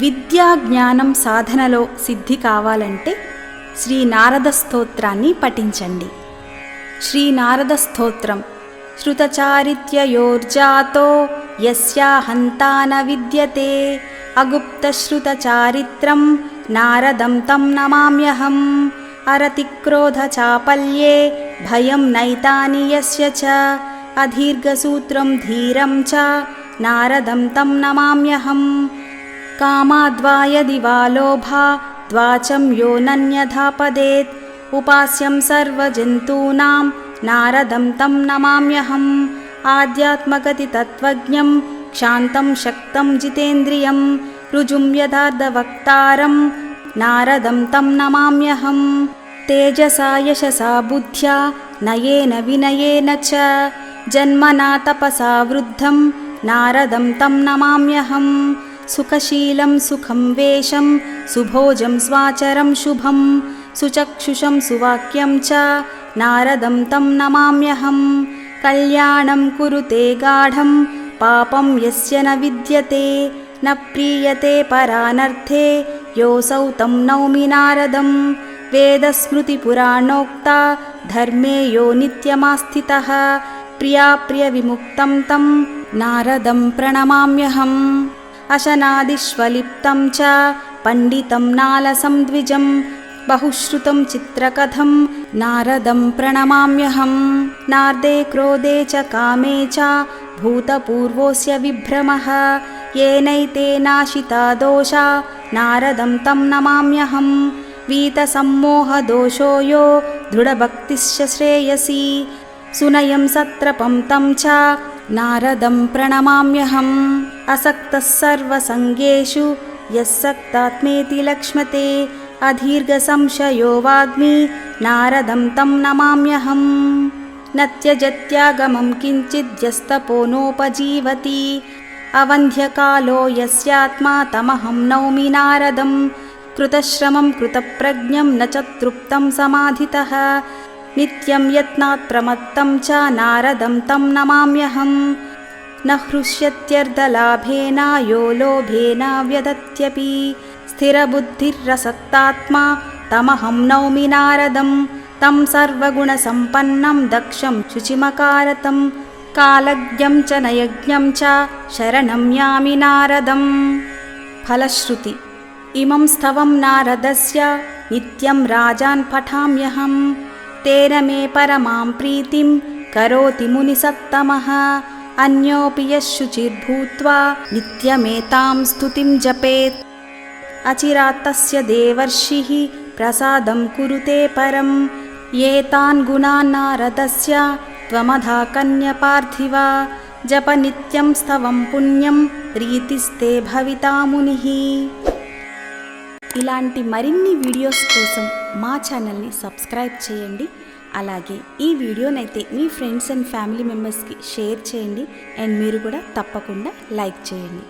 విద్యా జ్ఞానం సాధనలో సిద్ధి కావాలంటే శ్రీ నారద స్తోత్రాన్ని పఠించండి. శ్రీ నారద స్తోత్రం శృతచారిత్యయోర్జాతో యస్యాహంతాన విద్యతే అగుప్తశ్రుతచారిత్రం నారదం తం నమామ్యహం అరతిక్రోధచాపల్యే భయం నైతాని యస్య చ అదీర్ఘసూత్రం ధీరం చ నారదం తం నమామ్యహం कामाद्वा यदि वा लोभा द्वाचं यो नन्यथापदेत् उपास्यं सर्वजन्तूनां नारदं तं नमाम्यहम्। आध्यात्मगतितत्त्वज्ञं क्षान्तं शक्तं जितेन्द्रियं। ऋजुं यथार्थवक्तारं नारदं तं नमाम्यहम्। तेजसा यशसा बुद्ध्या नयेन विनयेन च। जन्मना तपसा वृद्धं नारदं तं नमाम्यहम् सुखशीलं सुखं वेशं सुभोजं स्वाचरं शुभं सुचक्षुषं सुवाक्यं च नारदं तं नमाम्यहम् कल्याणं कुरुते गाढं पापं यस्य न विद्यते न प्रीयते परानर्थे योऽसौ तं नौमि नारदं। वेदस्मृतिपुराणोक्ता धर्मे यो नित्यमास्थितः प्रियाप्रियविमुक्तं तं नारदं प्रणमाम्यहम् अशनादिष्वलिप्तं च पण्डितं नालसं द्विजं बहुश्रुतं चित्रकथं नारदं प्रणमाम्यहम् नार्दे क्रोधे च कामे च भूतपूर्वोऽस्य विभ्रमः येनैते नाशिता दोषा नारदं तं नमाम्यहम् वीतसम्मोहदोषो यो दृढभक्तिश्च श्रेयसी सुनयं सत्रपं तं च नारदं प्रणमाम्यहम्। असक्तः सर्वसङ्गेषु यः सक्तात्मेति लक्ष्मते अदीर्घसंशयो वाग्मी नारदं तं नमाम्यहम्। न त्यजत्यागमं किञ्चिद्यस्तपो नोपजीवति। अवन्ध्यकालो यस्यात्मा तमहं नौमि नारदं कृतश्रमं कृतप्रज्ञं न च तृप्तं समाधितः नित्यं यत्नात् प्रमत्तं च नारदं तं नमाम्यहम्। न हृष्यत्यर्धलाभेन यो लोभेन व्यदत्यपि। स्थिरबुद्धिरसक्तात्मा तमहं नौमि नारदं तं सर्वगुणसम्पन्नं दक्षं शुचिमकारतं कालज्ञं च नयज्ञं च शरणं यामि नारदम्। फलश्रुति। इमं स्तवं नारदस्य नित्यं राजान् पठाम्यहम् तेन मे परमां प्रीतिं करोति मुनिसत्तमः। अन्योऽपि यः शुचिर्भूत्वा नित्यमेतां स्तुतिं जपेत्। अचिरात्तस्य देवर्षिः प्रसादं कुरुते परं येतान्गुणाना गुणान्नारदस्य त्वमधा कन्यपार्थिवा। जपनित्यं स्तवं पुण्यं प्रीतिस्ते भविता मुनिः। ఇలాంటి మరిన్ని వీడియోస్ కోసం మా ఛానల్ని సబ్స్క్రైబ్ చేయండి. అలాగే ఈ వీడియోనైతే మీ ఫ్రెండ్స్ అండ్ ఫ్యామిలీ మెంబర్స్కి షేర్ చేయండి. అండ్ మీరు కూడా తప్పకుండా లైక్ చేయండి.